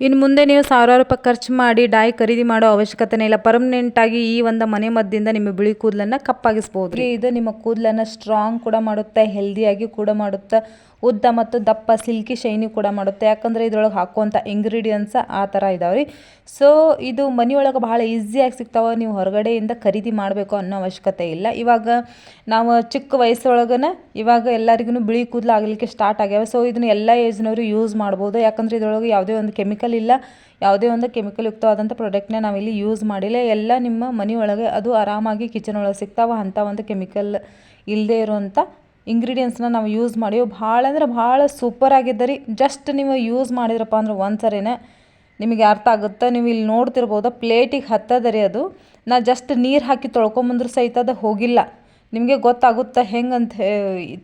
ಇನ್ನು ಮುಂದೆ ನೀವು ಸಾವಿರಾರು ರೂಪಾಯಿ ಖರ್ಚು ಮಾಡಿ ಡಾಯ್ ಖರೀದಿ ಮಾಡೋ ಅವಶ್ಯಕತೆನೇ ಇಲ್ಲ. ಪರ್ಮನೆಂಟಾಗಿ ಈ ಒಂದು ಮನೆ ಮದ್ದಿಂದ ನಿಮ್ಮ ಬಿಳಿ ಕೂದಲನ್ನು ಕಪ್ಪಾಗಿಸ್ಬೋದು. ಇದು ನಿಮ್ಮ ಕೂದಲನ್ನು ಸ್ಟ್ರಾಂಗ್ ಕೂಡ ಮಾಡುತ್ತೆ ಹೆಲ್ದಿಯಾಗಿ ಕೂಡ ಮಾಡುತ್ತೆ. ಉದ್ದ ಮತ್ತು ದಪ್ಪ ಸಿಲ್ಕಿ ಶೈನಿ ಕೂಡ ಮಾಡುತ್ತೆ. ಯಾಕಂದರೆ ಇದ್ರೊಳಗೆ ಹಾಕುವಂಥ ಇಂಗ್ರೀಡಿಯೆಂಟ್ಸ ಆ ಥರ ಇದಾವೆ ರೀ ಸೊ ಇದು ಮನೆಯೊಳಗೆ ಭಾಳ ಈಸಿಯಾಗಿ ಸಿಗ್ತಾವೆ. ನೀವು ಹೊರಗಡೆಯಿಂದ ಖರೀದಿ ಮಾಡಬೇಕು ಅನ್ನೋ ಅವಶ್ಯಕತೆ ಇಲ್ಲ. ಇವಾಗ ನಾವು ಚಿಕ್ಕ ವಯಸ್ಸೊಳಗನ ಇವಾಗ ಎಲ್ಲರಿಗೂ ಬಿಳಿ ಕೂದಲು ಆಗಲಿಕ್ಕೆ ಸ್ಟಾರ್ಟ್ ಆಗ್ಯಾವೆ. ಸೊ ಇದನ್ನು ಎಲ್ಲ ಏಜ್ನವರು ಯೂಸ್ ಮಾಡ್ಬೋದು. ಯಾಕಂದರೆ ಇದರೊಳಗೆ ಯಾವುದೇ ಒಂದು ಕೆಮಿಕಲ್ ಇಲ್ಲ. ಯಾವುದೇ ಒಂದು ಕೆಮಿಕಲ್ ಯುಕ್ತವಾದಂಥ ಪ್ರಾಡಕ್ಟ್ನ ನಾವಿಲ್ಲಿ ಯೂಸ್ ಮಾಡಿಲ್ಲ. ಎಲ್ಲ ನಿಮ್ಮ ಮನೆಯೊಳಗೆ ಅದು ಆರಾಮಾಗಿ ಕಿಚನ್ ಒಳಗೆ ಸಿಗ್ತಾವೆ. ಅಂಥ ಒಂದು ಕೆಮಿಕಲ್ ಇಲ್ಲದೆ ಇರುವಂಥ ಇಂಗ್ರೀಡಿಯೆಂಟ್ಸ್ನ ನಾವು ಯೂಸ್ ಮಾಡಿ ಭಾಳ ಅಂದ್ರೆ ಭಾಳ ಸೂಪರ್ ಆಗಿದೆ ರೀ. ಜಸ್ಟ್ ನೀವು ಯೂಸ್ ಮಾಡಿದ್ರಪ್ಪ ಅಂದ್ರೆ ಒಂದು ಸರಿನೇ ನಿಮಗೆ ಅರ್ಥ ಆಗುತ್ತೆ. ನೀವು ಇಲ್ಲಿ ನೋಡ್ತಿರ್ಬೋದು ಪ್ಲೇಟಿಗೆ ಹತ್ತದ ರೀ ಅದು. ನಾ ಜಸ್ಟ್ ನೀರು ಹಾಕಿ ತೊಳ್ಕೊಂಬಂದ್ರೂ ಸಹಿತ ಅದು ಹೋಗಿಲ್ಲ. ನಿಮಗೆ ಗೊತ್ತಾಗುತ್ತೆ ಹೆಂಗೆ ಅಂತ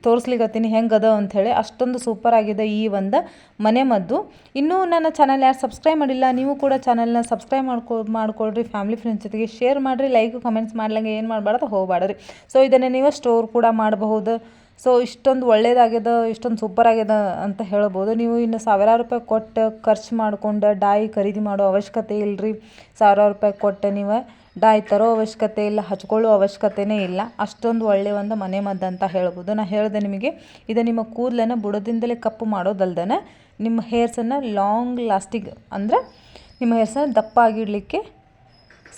ತೋರಿಸ್ಲಿಕ್ಕತ್ತೀನಿ ಹೆಂಗೆ ಅದ ಅಂಥೇಳಿ ಅಷ್ಟೊಂದು ಸೂಪರ್ ಆಗಿದೆ ಈ ಒಂದು ಮನೆ ಮದ್ದು. ಇನ್ನೂ ನನ್ನ ಚಾನಲ್ ಯಾರು ಸಬ್ಸ್ಕ್ರೈಬ್ ಮಾಡಿಲ್ಲ, ನೀವು ಕೂಡ ಚಾನಲ್ನ ಸಬ್ಸ್ಕ್ರೈಬ್ ಮಾಡ್ಕೊ, ಮಾಡ್ಕೊಳ್ರಿ. ಫ್ಯಾಮಿಲಿ ಫ್ರೆಂಡ್ಸ್ ಜೊತೆಗೆ ಶೇರ್ ಮಾಡಿರಿ. ಲೈಕ್ ಕಮೆಂಟ್ಸ್ ಮಾಡ್ಲಂಗೆ ಏನು ಮಾಡಬಾರ್ದು ಹೋಗಬಾರ್ದು ಸೊ ಇದನ್ನು ನೀವು ಸ್ಟೋರ್ ಕೂಡ ಮಾಡಬಹುದು. ಸೊ ಇಷ್ಟೊಂದು ಒಳ್ಳೆಯದಾಗ್ಯದ ಇಷ್ಟೊಂದು ಸೂಪರ್ ಆಗ್ಯದ ಅಂತ ಹೇಳ್ಬೋದು. ನೀವು ಇನ್ನು ಸಾವಿರಾರು ರೂಪಾಯಿ ಕೊಟ್ಟು ಖರ್ಚು ಮಾಡ್ಕೊಂಡು ಡಾಯಿ ಖರೀದಿ ಮಾಡೋ ಅವಶ್ಯಕತೆ ಇಲ್ಲ ರೀ ಸಾವಿರಾರು ರೂಪಾಯಿ ಕೊಟ್ಟು ನೀವು ಡಾಯ್ ತರೋ ಅವಶ್ಯಕತೆ ಇಲ್ಲ, ಹಚ್ಕೊಳ್ಳೋ ಅವಶ್ಯಕತೆನೇ ಇಲ್ಲ. ಅಷ್ಟೊಂದು ಒಳ್ಳೆಯ ಒಂದು ಮನೆ ಮದ್ದು ಅಂತ ಹೇಳ್ಬೋದು. ನಾನು ಹೇಳಿದೆ ನಿಮಗೆ, ಇದು ನಿಮ್ಮ ಕೂದಲನ್ನು ಬುಡದಿಂದಲೇ ಕಪ್ಪು ಮಾಡೋದಲ್ದೇ ನಿಮ್ಮ ಹೇರ್ಸನ್ನು ಲಾಂಗ್ ಲಾಸ್ಟಿಂಗ್ ಅಂದರೆ ನಿಮ್ಮ ಹೇರ್ಸನ್ನು ದಪ್ಪ ಆಗಿಡಲಿಕ್ಕೆ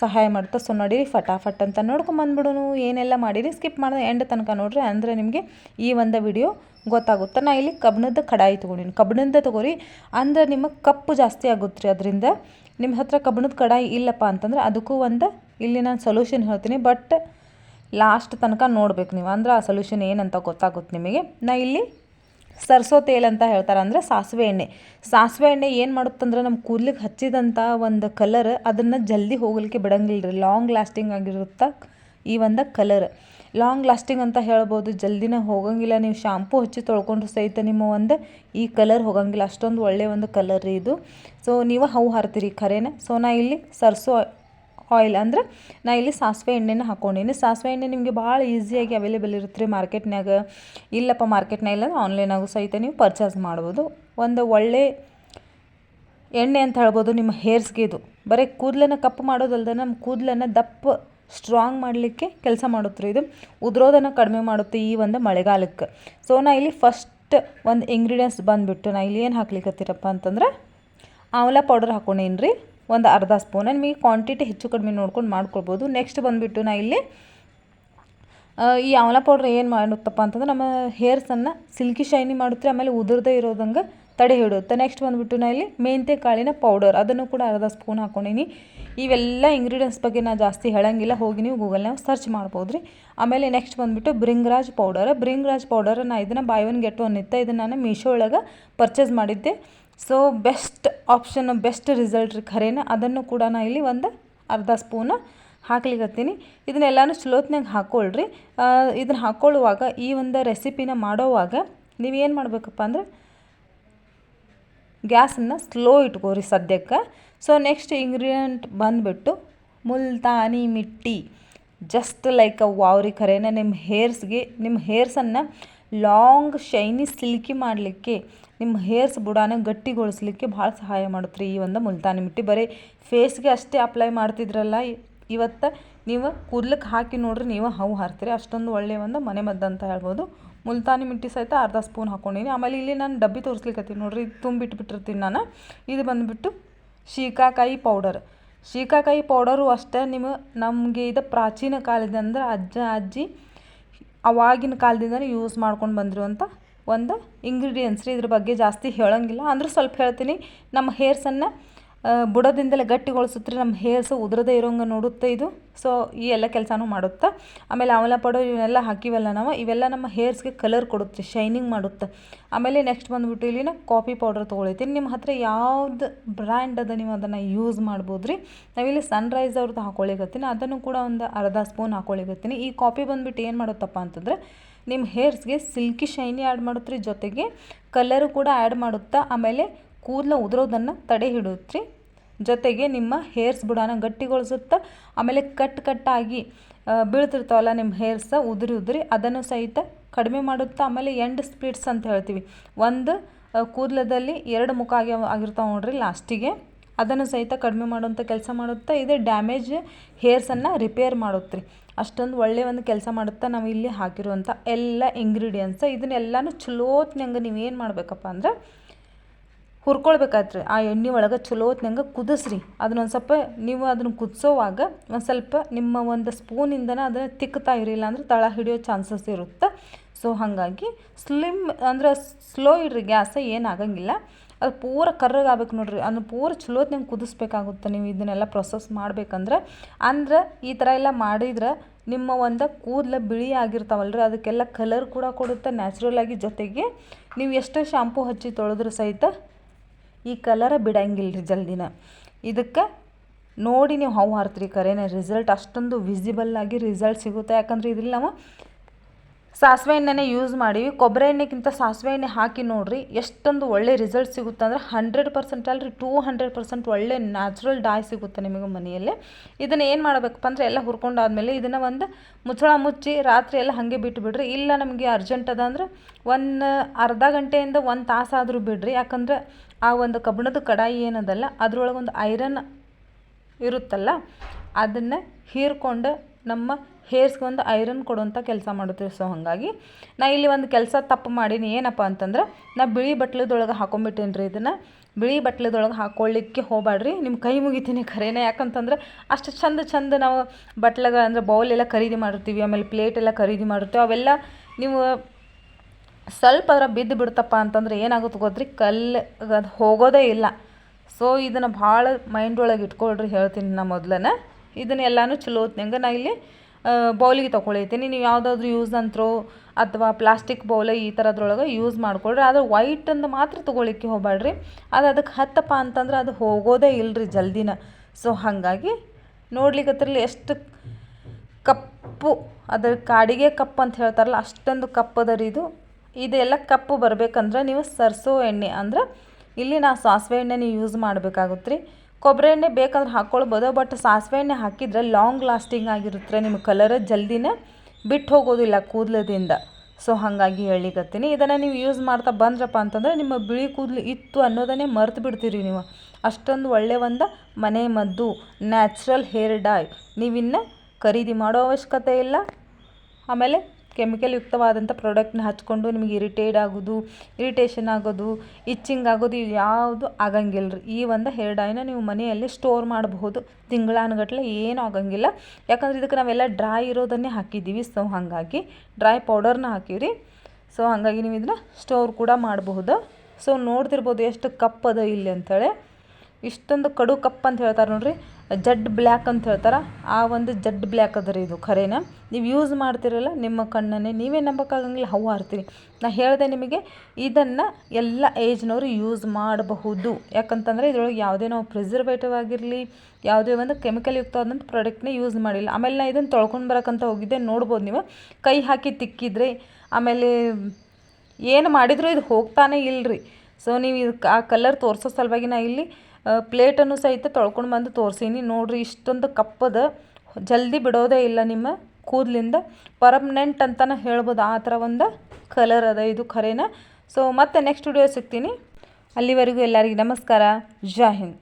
ಸಹಾಯ ಮಾಡುತ್ತೆ ಸೊ ನೋಡಿ, ಫಟಾಫಟ್ ಅಂತ ನೋಡ್ಕೊಂಬಂದ್ಬಿಡೋನು ಏನೆಲ್ಲ ಮಾಡಿರಿ ಸ್ಕಿಪ್ ಮಾಡಿದೆ ಎಂಡ್ ತನಕ ನೋಡ್ರಿ, ಅಂದರೆ ನಿಮಗೆ ಈ ಒಂದು ವಿಡಿಯೋ ಗೊತ್ತಾಗುತ್ತೆ. ನಾ ಇಲ್ಲಿ ಕಬ್ಬಣದ ಕಡಾಯಿ ತೊಗೊಂಡಿನಿ. ಕಬ್ಬಣದ ತೊಗೋರಿ, ಅಂದ್ರೆ ನಿಮಗೆ ಕಪ್ಪು ಜಾಸ್ತಿ ಆಗುತ್ತೆ ರೀ ಅದರಿಂದ. ನಿಮ್ಮ ಹತ್ರ ಕಬ್ಬಣದ ಕಡಾಯಿ ಇಲ್ಲಪ್ಪ ಅಂತಂದ್ರೆ ಅದಕ್ಕೂ ಒಂದು ಇಲ್ಲಿ ನಾನು ಸೊಲ್ಯೂಷನ್ ಹೇಳ್ತೀನಿ. ಬಟ್ ಲಾಸ್ಟ್ ತನಕ ನೋಡ್ಬೇಕು ನೀವು. ಅಂದ್ರೆ ಆ ಸೊಲ್ಯೂಷನ್ ಏನಂತ ಗೊತ್ತಾಗುತ್ತೆ ನಿಮಗೆ. ನಾ ಇಲ್ಲಿ ಸರ್ಸೋ ತೇಲ್ ಅಂತ ಹೇಳ್ತಾರೆ ಅಂದರೆ ಸಾಸಿವೆ ಎಣ್ಣೆ. ಸಾಸಿವೆ ಎಣ್ಣೆ ಏನು ಮಾಡುತ್ತಂದ್ರೆ ನಮ್ಮ ಕೂದಲಿಗೆ ಹಚ್ಚಿದಂಥ ಒಂದು ಕಲರ್ ಅದನ್ನು ಜಲ್ದಿ ಹೋಗಲಿಕ್ಕೆ ಬಿಡಂಗಿಲ್ಲ ರೀ. ಲಾಂಗ್ ಲಾಸ್ಟಿಂಗ್ ಆಗಿರುತ್ತೆ ಈ ಒಂದು ಕಲರ್ ಲಾಂಗ್ ಲಾಸ್ಟಿಂಗ್ ಅಂತ ಹೇಳ್ಬೋದು, ಜಲ್ದಿನೇ ಹೋಗಂಗಿಲ್ಲ. ನೀವು ಶಾಂಪೂ ಹಚ್ಚಿ ತೊಳ್ಕೊಂಡ್ರೆ ಸಹಿತ ನಿಮ್ಮ ಒಂದು ಈ ಕಲರ್ ಹೋಗಂಗಿಲ್ಲ. ಅಷ್ಟೊಂದು ಒಳ್ಳೆಯ ಒಂದು ಕಲರ್ ರೀ ಇದು. ಸೊ ನೀವು ಹೂ ಹಾರ್ತೀರಿ ಖರೇನೆ? ಸೊ ನಾ ಇಲ್ಲಿ ಸರ್ಸೋ ಆಯಿಲ್ ಅಂದ್ರೆ ನಾ ಇಲ್ಲಿ ಸಾಸಿವೆ ಎಣ್ಣೆನ ಹಾಕ್ಕೊಂಡೀನಿ ಸಾಸಿವೆ ಎಣ್ಣೆ ನಿಮಗೆ ಭಾಳ ಈಸಿಯಾಗಿ ಅವೈಲೇಬಲ್ ಇರುತ್ತೆ ರೀ ಮಾರ್ಕೆಟ್ನಾಗ ಇಲ್ಲಪ್ಪ ಮಾರ್ಕೆಟ್ನಾಗ ಇಲ್ಲ ಆನ್ಲೈನಾಗೂ ಸಹಿತ ನೀವು ಪರ್ಚೇಸ್ ಮಾಡ್ಬೋದು. ಒಂದು ಒಳ್ಳೆ ಎಣ್ಣೆ ಅಂತ ಹೇಳ್ಬೋದು ನಿಮ್ಮ ಹೇರ್ಸ್ಗೆ ಇದು. ಬರೀ ಕೂದಲನ್ನು ಕಪ್ಪು ಮಾಡೋದಲ್ಲದೆ ನಮ್ಮ ಕೂದಲನ್ನು ದಪ್ಪ ಸ್ಟ್ರಾಂಗ್ ಮಾಡಲಿಕ್ಕೆ ಕೆಲಸ ಮಾಡುತ್ತೆ ರೀ ಇದು. ಉದುರೋದನ್ನು ಕಡಿಮೆ ಮಾಡುತ್ತೆ ಈ ಒಂದು ಮಳೆಗಾಲಕ್ಕೆ. ಸೊ ನಾ ಇಲ್ಲಿ ಫಸ್ಟ್ ಒಂದು ಇಂಗ್ರೀಡಿಯೆಂಟ್ಸ್ ಬಂದುಬಿಟ್ಟು ನಾ ಇಲ್ಲಿ ಏನು ಹಾಕ್ಲಿಕ್ಕತ್ತೀರಪ್ಪ ಅಂತಂದ್ರೆ, ಆಮ್ಲ ಪೌಡರ್ ಹಾಕ್ಕೊಂಡೇನು ಒಂದು ಅರ್ಧ ಸ್ಪೂನ್. ನಿಮಗೆ ಕ್ವಾಂಟಿಟಿ ಹೆಚ್ಚು ಕಡಿಮೆ ನೋಡ್ಕೊಂಡು ಮಾಡ್ಕೊಳ್ಬೋದು. ನೆಕ್ಸ್ಟ್ ಬಂದುಬಿಟ್ಟು ನಾ ಇಲ್ಲಿ ಈ ಆಮ್ಲ ಪೌಡ್ರ್ ಏನು ಮಾಡುತ್ತಪ್ಪ ಅಂತಂದ್ರೆ ನಮ್ಮ ಹೇರ್ಸನ್ನು ಸಿಲ್ಕಿ ಶೈನಿ ಮಾಡುತ್ತೆ, ಆಮೇಲೆ ಉದುರದೇ ಇರೋದಂಗೆ ತಡೆ ಹಿಡುತ್ತೆ. ನೆಕ್ಸ್ಟ್ ಬಂದುಬಿಟ್ಟು ನಾ ಇಲ್ಲಿ ಮೆಂತೆ ಕಾಳಿನ ಪೌಡರ್ ಅದನ್ನು ಕೂಡ ಅರ್ಧ ಸ್ಪೂನ್ ಹಾಕ್ಕೊಂಡೀನಿ ಇವೆಲ್ಲ ಇಂಗ್ರೀಡಿಯೆಂಟ್ಸ್ ಬಗ್ಗೆ ನಾನು ಜಾಸ್ತಿ ಹೇಳಂಗಿಲ್ಲ. ಹೋಗಿ ನೀವು ಗೂಗಲ್ನಾಗ ಸರ್ಚ್ ಮಾಡ್ಬೋದು ರೀ ಆಮೇಲೆ ನೆಕ್ಸ್ಟ್ ಬಂದುಬಿಟ್ಟು ಬ್ರಿಂಗ್ರಾಜ್ ಪೌಡರ್ ಬ್ರಿಂಗ್ರಾಜ್ ಪೌಡರ್ ನಾ ಇದನ್ನು ಬೈ ಒನ್ ಗೆಟ್ ಒನ್ ಇತ್ತು, ಇದನ್ನು ನಾನು ಮೀಶೋ ಒಳಗೆ ಪರ್ಚೇಸ್ ಮಾಡಿದ್ದೆ. So best option best result ರೀ ಖರೇನ. ಅದನ್ನು ಕೂಡ ನಾ ಇಲ್ಲಿ ಒಂದು ಅರ್ಧ ಸ್ಪೂನ ಹಾಕ್ಲಿಕ್ಕತ್ತೀನಿ ಇದನ್ನೆಲ್ಲನೂ ಸ್ಲೋತ್ನಾಗ ಹಾಕ್ಕೊಳ್ರಿ ಇದನ್ನ ಹಾಕ್ಕೊಳ್ಳುವಾಗ ಈ ಒಂದು ರೆಸಿಪಿನ ಮಾಡೋವಾಗ ನೀವೇನು ಮಾಡಬೇಕಪ್ಪ ಅಂದ್ರೆ ಗ್ಯಾಸನ್ನು ಸ್ಲೋ ಇಟ್ಕೋರಿ ಸದ್ಯಕ್ಕೆ. ಸೊ ನೆಕ್ಸ್ಟ್ ಇಂಗ್ರೀಡಿಯಂಟ್ ಬಂದುಬಿಟ್ಟು multani mitti. Just like a ವಾವ್ರಿ ಖರೇನ. ನಿಮ್ಮ ಹೇರ್ಸ್ಗೆ ನಿಮ್ಮ ಹೇರ್ಸನ್ನು ಲಾಂಗ್, ಶೈನಿ ಸಿಲ್ಕಿ ಮಾಡಲಿಕ್ಕೆ ನಿಮ್ಮ ಹೇರ್ಸ್ ಬುಡಾನ ಗಟ್ಟಿಗೊಳಿಸ್ಲಿಕ್ಕೆ ಭಾಳ ಸಹಾಯ ಮಾಡುತ್ತೆ ರೀ ಈ ಒಂದು ಮುಲ್ತಾನಿ ಮಿಟ್ಟಿ. ಬರೀ ಫೇಸ್ಗೆ ಅಷ್ಟೇ ಅಪ್ಲೈ ಮಾಡ್ತಿದ್ರಲ್ಲ, ಇವತ್ತು ನೀವು ಕೂದ್ಲಕ್ಕೆ ಹಾಕಿ ನೋಡ್ರಿ ನೀವು ಹವು ಹಾರ್ತೀರಿ ಅಷ್ಟೊಂದು ಒಳ್ಳೆಯ ಒಂದು ಮನೆ ಮದ್ದು ಅಂತ ಹೇಳ್ಬೋದು. ಮುಲ್ತಾನಿ ಮಿಟ್ಟಿ ಸಹಿತ ಅರ್ಧ ಸ್ಪೂನ್ ಹಾಕ್ಕೊಂಡೀನಿ ಆಮೇಲೆ ಇಲ್ಲಿ ನಾನು ಡಬ್ಬಿ ತೋರಿಸ್ಲಿಕ್ಕತ್ತೀನಿ ನೋಡ್ರಿ ತುಂಬಿಟ್ಬಿಟ್ಟಿರ್ತೀನಿ ನಾನು. ಇದು ಬಂದುಬಿಟ್ಟು ಶೀಕಾಕಾಯಿ ಪೌಡರ್. ಶೀಕಾಕಾಯಿ ಪೌಡರು ಅಷ್ಟೇ, ನಿಮ್ಮ ನಮಗೆ ಇದು ಪ್ರಾಚೀನ ಕಾಲದಿಂದ ಅಜ್ಜ, ಅಜ್ಜಿ ಅವಾಗಿನ ಕಾಲದಿಂದನೇ ಯೂಸ್ ಮಾಡ್ಕೊಂಡು ಬಂದಿರುವಂಥ ಒಂದು ಇಂಗ್ರೀಡಿಯೆಂಟ್ಸ್ ರೀ ಇದ್ರ ಬಗ್ಗೆ ಜಾಸ್ತಿ ಹೇಳೋಂಗಿಲ್ಲ. ಅಂದ್ರೆ ಸ್ವಲ್ಪ ಹೇಳ್ತೀನಿ. ನಮ್ಮ ಹೇರ್ಸನ್ನು ಬುಡದಿಂದಲೇ ಗಟ್ಟಿಗೊಳಿಸುತ್ತೆ ನಮ್ಮ ಹೇರ್ಸ್ ಉದುರದೇ ಇರೋಂಗೆ ನೋಡುತ್ತೆ ಇದು. ಸೊ ಈ ಎಲ್ಲ ಕೆಲಸನೂ ಮಾಡುತ್ತೆ. ಆಮೇಲೆ ಅವಲ ಪೌಡರ್ ಇವನ್ನೆಲ್ಲ ಹಾಕಿವಲ್ಲ ನಾವು, ಇವೆಲ್ಲ ನಮ್ಮ ಹೇರ್ಸ್ಗೆ ಕಲರ್ ಕೊಡುತ್ತೆ ಶೈನಿಂಗ್ ಮಾಡುತ್ತೆ. ಆಮೇಲೆ ನೆಕ್ಸ್ಟ್ ಬಂದುಬಿಟ್ಟು ಇಲ್ಲಿನ ಕಾಫಿ ಪೌಡರ್ ತೊಗೊಳ್ತೀನಿ. ನಿಮ್ಮ ಹತ್ರ ಯಾವ್ದು ಬ್ರ್ಯಾಂಡ್ ಅದ ನೀವು ಅದನ್ನು ಯೂಸ್ ಮಾಡ್ಬೋದು ರೀ ನಾವಿಲ್ಲಿ ಸನ್ರೈಸ್ ಅವ್ರದ್ದು ಹಾಕೊಳ್ಳಿಗತ್ತೀನಿ ಅದನ್ನು ಕೂಡ ಒಂದು ಅರ್ಧ ಸ್ಪೂನ್ ಹಾಕೊಳ್ಳಿಕತ್ತೀನಿ. ಈ ಕಾಫಿ ಬಂದುಬಿಟ್ಟು ಏನು ಮಾಡುತ್ತಪ್ಪ ಅಂತಂದರೆ, ನಿಮ್ಮ ಹೇರ್ಸ್ಗೆ ಸಿಲ್ಕಿ ಶೈನಿ ಆ್ಯಡ್ ಮಾಡುತ್ತೆ ಜೊತೆಗೆ ಕಲರು ಕೂಡ ಆ್ಯಡ್ ಮಾಡುತ್ತಾ, ಆಮೇಲೆ ಕೂದಲ ಉದುರೋದನ್ನು ತಡೆ ಹಿಡುತ್ತೆ ಜೊತೆಗೆ ನಿಮ್ಮ ಹೇರ್ಸ್ ಬುಡಾನ ಗಟ್ಟಿಗೊಳಿಸುತ್ತೆ, ಆಮೇಲೆ ಕಟ್ ಕಟ್ಟಾಗಿ ಬೀಳ್ತಿರ್ತಾವಲ್ಲ ನಿಮ್ಮ ಹೇರ್ಸ ಉದುರಿ ಉದುರಿ ಅದನ್ನು ಸಹಿತ ಕಡಿಮೆ ಮಾಡುತ್ತಾ, ಆಮೇಲೆ ಎಂಡ್ ಸ್ಪ್ಲಿಟ್ಸ್ ಅಂತ ಹೇಳ್ತೀವಿ. ಒಂದು ಕೂದಲದಲ್ಲಿ ಎರಡು ಮುಖ ಆಗಿ, ಆಗಿರ್ತಾವೆ ನೋಡ್ರಿ ಲಾಸ್ಟಿಗೆ ಅದನ್ನು ಸಹಿತ ಕಡಿಮೆ ಮಾಡುವಂಥ ಕೆಲಸ ಮಾಡುತ್ತೆ, ಇದು ಡ್ಯಾಮೇಜ್ ಹೇರ್ಸನ್ನು ರಿಪೇರ್ ಮಾಡುತ್ತೆ ಅಷ್ಟೊಂದು ಒಳ್ಳೆಯ ಒಂದು ಕೆಲಸ ಮಾಡುತ್ತಾ ನಾವು ಇಲ್ಲಿ ಹಾಕಿರುವಂಥ ಎಲ್ಲ ಇಂಗ್ರೀಡಿಯೆಂಟ್ಸ ಇದನ್ನೆಲ್ಲನೂ ಚಲೋತ್ನಂಗೆ ನೀವೇನು ಮಾಡಬೇಕಪ್ಪ ಅಂದ್ರೆ ಹುರ್ಕೊಳ್ಬೇಕಾಯ್ತು ಆ ಎಣ್ಣೆ ಒಳಗೆ ಚಲೋ ಹೊತ್ನಂಗೆ ಕುದಿಸ್ರಿ. ಅದನ್ನೊಂದು ಸ್ವಲ್ಪ ನೀವು ಅದನ್ನು ಕುದಿಸೋವಾಗ ಒಂದು ಸ್ವಲ್ಪ ನಿಮ್ಮ ಒಂದು ಸ್ಪೂನಿಂದನೇ ಅದನ್ನು ತಿಕ್ತಾ ಇರಲಿಲ್ಲ ಅಂದ್ರೆ ತಳ ಹಿಡಿಯೋ ಚಾನ್ಸಸ್ ಇರುತ್ತೆ. ಸೊ ಹಾಗಾಗಿ ಸ್ಲಿಮ್ ಅಂದ್ರೆ ಸ್ಲೋ ಇಡ್ರಿ, ಗ್ಯಾಸ ಏನಾಗಂಗಿಲ್ಲ ಅದು ಪೂರ ಕರ್ರಗಾಗಬೇಕು ನೋಡ್ರಿ. ಅದನ್ನ ಪೂರ ಚಲೋತ್ನಂಗೆ ಕುದಿಸ್ಬೇಕಾಗುತ್ತೆ ನೀವು ಇದನ್ನೆಲ್ಲ ಪ್ರೊಸೆಸ್ ಮಾಡ್ಬೇಕಂದ್ರೆ. ಅಂದ್ರೆ ಈ ಥರ ಎಲ್ಲ ಮಾಡಿದ್ರೆ ನಿಮ್ಮ ಒಂದು ಕೂದಲು ಬಿಳಿ ಆಗಿರ್ತಾವಲ್ರಿ, ಅದಕ್ಕೆಲ್ಲ ಕಲರ್ ಕೂಡ ಕೊಡುತ್ತೆ. ನ್ಯಾಚುರಲ್ ಆಗಿ ಜೊತೆಗೆ ನೀವು ಎಷ್ಟೇ ಶಾಂಪು ಹಚ್ಚಿ ತೊಳೆದ್ರೂ ಸಹಿತ ಈ ಕಲರ ಬಿಡಂಗಿಲ್ಲ ರೀ ಜಲ್ದಿನ ಇದಕ್ಕೆ ನೋಡಿ ನೀವು ಹೌ ಹಾರ್ತ್ರಿ ಕರೆನೇ ರಿಸಲ್ಟ್ ಅಷ್ಟೊಂದು ವಿಸಿಬಲ್ ಆಗಿ ರಿಸಲ್ಟ್ ಸಿಗುತ್ತೆ. ಯಾಕಂದ್ರೆ ಇದ್ರಲ್ಲಿ ನಾವು ಸಾಸಿವೆ ಎಣ್ಣೆನೇ ಯೂಸ್ ಮಾಡೀವಿ. ಕೊಬ್ಬರಿ ಎಣ್ಣೆಗಿಂತ ಸಾಸಿವೆ ಎಣ್ಣೆ ಹಾಕಿ ನೋಡಿರಿ, ಎಷ್ಟೊಂದು ಒಳ್ಳೆ ರಿಸಲ್ಟ್ ಸಿಗುತ್ತೆ ಅಂದರೆ ಹಂಡ್ರೆಡ್ ಪರ್ಸೆಂಟ್ ಅಲ್ರಿ ಟೂ ಹಂಡ್ರೆಡ್ ಪರ್ಸೆಂಟ್ ಒಳ್ಳೆ ನ್ಯಾಚುರಲ್ ಡಾಯ್ ಸಿಗುತ್ತೆ ನಿಮಗೆ ಮನೆಯಲ್ಲಿ. ಇದನ್ನು ಏನು ಮಾಡಬೇಕಪ್ಪ ಅಂದರೆ ಎಲ್ಲ ಹುರ್ಕೊಂಡಾದ್ಮೇಲೆ ಇದನ್ನು ಒಂದು ಮುಚ್ಚಳ ಮುಚ್ಚಿ ರಾತ್ರಿ ಎಲ್ಲ ಹಾಗೆ ಬಿಟ್ಟು ಬಿಡ್ರಿ ಇಲ್ಲ ನಮಗೆ ಅರ್ಜೆಂಟ್ ಅದ ಅಂದರೆ ಒಂದು ಅರ್ಧ ಗಂಟೆಯಿಂದ ಒಂದು ತಾಸಾದರೂ ಬಿಡ್ರಿ. ಯಾಕಂದ್ರೆ ಆ ಒಂದು ಕಬ್ಬಿಣದ ಕಡಾಯಿ ಏನದಲ್ಲ, ಅದರೊಳಗೊಂದು ಐರನ್ ಇರುತ್ತಲ್ಲ, ಅದನ್ನು ಹೀರ್ಕೊಂಡು ನಮ್ಮ ಹೇರ್ಸ್ಗೆ ಒಂದು ಐರನ್ ಕೊಡುವಂಥ ಕೆಲಸ ಮಾಡುತ್ತೆ ಸೊ ಹಾಗಾಗಿ ನಾ ಇಲ್ಲಿ ಒಂದು ಕೆಲಸ ತಪ್ಪು ಮಾಡೀನಿ. ಏನಪ್ಪ ಅಂತಂದ್ರೆ ನಾ ಬಿಳಿ ಬಟ್ಲದೊಳಗೆ ಹಾಕೊಂಬಿಟ್ಟೇನಿ ರೀ ಇದನ್ನು. ಬಿಳಿ ಬಟ್ಲದೊಳಗೆ ಹಾಕೊಳ್ಳಿಕ್ಕೆ ಹೋಗಬೇಡ್ರಿ ನಿಮ್ಮ ಕೈ ಮುಗಿತೀನಿ ಖರೇನೆ. ಯಾಕಂತಂದ್ರೆ ಅಷ್ಟು ಚಂದ ಚಂದ ನಾವು ಬಟ್ಲಗ ಅಂದರೆ ಬೌಲ್ ಎಲ್ಲ ಖರೀದಿ ಮಾಡಿರ್ತೀವಿ, ಆಮೇಲೆ ಪ್ಲೇಟ್ ಎಲ್ಲ ಖರೀದಿ ಮಾಡಿರ್ತೀವಿ. ಅವೆಲ್ಲ ನೀವು ಸ್ವಲ್ಪ ಅದರ ಬಿದ್ದು ಬಿಡ್ತಪ್ಪ ಅಂತಂದ್ರೆ ಏನಾಗುತ್ತೆ ಗೊತ್ತ್ರಿ? ಕಲ್ಲು ಅದು ಹೋಗೋದೇ ಇಲ್ಲ. ಸೊ ಇದನ್ನು ಭಾಳ ಮೈಂಡ್ ಒಳಗೆ ಇಟ್ಕೊಳ್ರಿ ಹೇಳ್ತೀನಿ ನಾ ಮೊದಲನೇ. ಇದನ್ನೆಲ್ಲನೂ ಚಲೋ ಹೊತ್ನಂಗೆ ನಾ ಇಲ್ಲಿ ಬೌಲಿಗೆ ತೊಗೊಳೈತೀನಿ ನೀವು ಯಾವುದಾದ್ರೂ ಯೂಸ್ ಅಂತರೋ ಅಥವಾ ಪ್ಲಾಸ್ಟಿಕ್ ಬೌಲ ಈ ಥರದ್ರೊಳಗೆ ಯೂಸ್ ಮಾಡ್ಕೊಳ್ರಿ. ಆದರೆ ಅಂದ ಮಾತ್ರ ತೊಗೊಳಿಕ್ಕೆ ಹೋಗಬೇಡ್ರಿ ಅದು ಅದಕ್ಕೆ ಹತ್ತಪ್ಪ ಅಂತಂದ್ರೆ ಅದು ಹೋಗೋದೇ ಇಲ್ಲರಿ ಜಲ್ದಿನ. ಸೊ ಹಾಗಾಗಿ ನೋಡ್ಲಿಕ್ಕೆ ಎಷ್ಟು ಕಪ್ಪು, ಅದರ ಕಾಡಿಗೆ ಕಪ್ಪು ಅಂತ ಹೇಳ್ತಾರಲ್ಲ, ಅಷ್ಟೊಂದು ರೀ ಇದು. ಇದೆಲ್ಲ ಕಪ್ಪು ಬರಬೇಕಂದ್ರೆ ನೀವು ಸರ್ಸೋ ಎಣ್ಣೆ. ಅಂದ್ರೆ ಇಲ್ಲಿ ನಾ ಸಾಸಿವೆ ಎಣ್ಣೆ ನೀವು ಯೂಸ್ ಮಾಡಬೇಕಾಗುತ್ತೆ ರೀ ಕೊಬ್ಬರಿ ಎಣ್ಣೆ ಬೇಕಂದ್ರೆ ಹಾಕ್ಕೊಳ್ಬೋದು ಬಟ್ ಸಾಸಿವೆ ಎಣ್ಣೆ ಹಾಕಿದ್ರೆ ಲಾಂಗ್ ಲಾಸ್ಟಿಂಗ್ ಆಗಿರುತ್ತೆ ನಿಮ್ಮ ಕಲರ್ ಜಲ್ದಿನೇ ಬಿಟ್ಟು ಹೋಗೋದಿಲ್ಲ ಕೂದಲದಿಂದ. ಸೊ ಹಾಗಾಗಿ ಹೇಳಿಕತ್ತೀನಿ ಇದನ್ನು ನೀವು ಯೂಸ್ ಮಾಡ್ತಾ ಬಂದ್ರಪ್ಪ ಅಂತಂದ್ರೆ ನಿಮ್ಮ ಬಿಳಿ ಕೂದಲು ಇತ್ತು ಅನ್ನೋದನ್ನೇ ಮರ್ತು ಬಿಡ್ತೀರಿ ನೀವು. ಅಷ್ಟೊಂದು ಒಳ್ಳೆಯ ಒಂದು ಮನೆ ಮದ್ದು ನ್ಯಾಚುರಲ್ ಹೇರ್ ಡಾಯ್ ನೀವಿನ್ನು ಖರೀದಿ ಮಾಡೋ ಅವಶ್ಯಕತೆ ಇಲ್ಲ. ಆಮೇಲೆ ಕೆಮಿಕಲ್ ಯುಕ್ತವಾದಂಥ ಪ್ರಾಡಕ್ಟ್ನ ಹಚ್ಕೊಂಡು ನಿಮಗೆ ಇರಿಟೇಟ್ ಆಗೋದು ಇರಿಟೇಷನ್ ಆಗೋದು ಇಚ್ಚಿಂಗ್ ಆಗೋದು ಯಾವುದು ಆಗಂಗಿಲ್ಲ ರೀ. ಈ ಒಂದು ಹೇರ್ ಡೈನ ನೀವು ಮನೆಯಲ್ಲಿ ಸ್ಟೋರ್ ಮಾಡಬಹುದು. ತಿಂಗಳಾನುಗಟ್ಟಲೆ ಏನೂ ಆಗಂಗಿಲ್ಲ. ಯಾಕಂದ್ರೆ ಇದಕ್ಕೆ ನಾವೆಲ್ಲ ಡ್ರೈ ಇರೋದನ್ನೇ ಹಾಕಿದ್ದೀವಿ. ಸೊ ಹಾಗಾಗಿ ಡ್ರೈ ಪೌಡರ್ನ ಹಾಕೀವಿ ಸೊ ಹಾಗಾಗಿ ನೀವು ಇದನ್ನ ಸ್ಟೋರ್ ಕೂಡ ಮಾಡಬಹುದು. ಸೊ ನೋಡ್ತಿರ್ಬೋದು ಎಷ್ಟು ಕಪ್ ಅದ ಇಲ್ಲಿ ಅಂಥೇಳಿ ಇಷ್ಟೊಂದು ಕಡು ಕಪ್ ಅಂತ ಹೇಳ್ತಾರೆ ನೋಡ್ರಿ. ಜಡ್ ಬ್ಲ್ಯಾಕ್ ಅಂತ ಹೇಳ್ತಾರೆ, ಆ ಒಂದು ಜಡ್ ಬ್ಲ್ಯಾಕ್ ಅದ ಇದು ಖರೇನ ನೀವು ಯೂಸ್ ಮಾಡ್ತಿರಲ್ಲ, ನಿಮ್ಮ ಕಣ್ಣನ್ನೇ ನೀವೇ ನಂಬಕ್ಕಾಗಂಗಿಲ್ಲ ಹವು ಹಾರ್ತೀರಿ. ನಾ ಹೇಳಿದೆ ನಿಮಗೆ, ಇದನ್ನು ಎಲ್ಲ ಏಜ್ನವರು ಯೂಸ್ ಮಾಡಬಹುದು. ಯಾಕಂತಂದರೆ ಇದ್ರೊಳಗೆ ಯಾವುದೇ ನಾವು ಪ್ರಿಸರ್ವೇಟಿವ್ ಆಗಿರಲಿ, ಯಾವುದೇ ಒಂದು ಕೆಮಿಕಲ್ ಯುಕ್ತವಾದಂಥ ಪ್ರಾಡಕ್ಟ್ನೇ ಯೂಸ್ ಮಾಡಿಲ್ಲ. ಆಮೇಲೆ ನಾ ಇದನ್ನು ತೊಳ್ಕೊಂಡು ಬರೋಕ್ಕಂತ ಹೋಗಿದ್ದೆ, ನೋಡ್ಬೋದು ನೀವು. ಕೈ ಹಾಕಿ ತಿಕ್ಕಿದ್ರೆ, ಆಮೇಲೆ ಏನು ಮಾಡಿದರೂ ಇದು ಹೋಗ್ತಾನೆ ಇಲ್ಲರಿ ಸೊ ನೀವು ಇದಕ್ಕೆ ಆ ಕಲರ್ ತೋರಿಸೋ ಸಲುವಾಗಿ ನಾ ಇಲ್ಲಿ ಪ್ಲೇಟನ್ನು ಸಹಿತ ತೊಳ್ಕೊಂಡು ಬಂದು ತೋರಿಸೀನಿ. ನೋಡಿರಿ, ಇಷ್ಟೊಂದು ಕಪ್ಪದ, ಜಲ್ದಿ ಬಿಡೋದೇ ಇಲ್ಲ ನಿಮ್ಮ ಕೂದಲಿಂದ. ಪರ್ಮನೆಂಟ್ ಅಂತಲೇ ಹೇಳ್ಬೋದು, ಆ ಥರ ಒಂದು ಕಲರ್ ಅದ ಇದು ಖರೇನ. ಸೊ ಮತ್ತೆ ನೆಕ್ಸ್ಟ್ ವಿಡಿಯೋ ಸಿಗ್ತೀನಿ. ಅಲ್ಲಿವರೆಗೂ ಎಲ್ಲರಿಗೂ ನಮಸ್ಕಾರ. ಜೈ ಹಿಂದ್.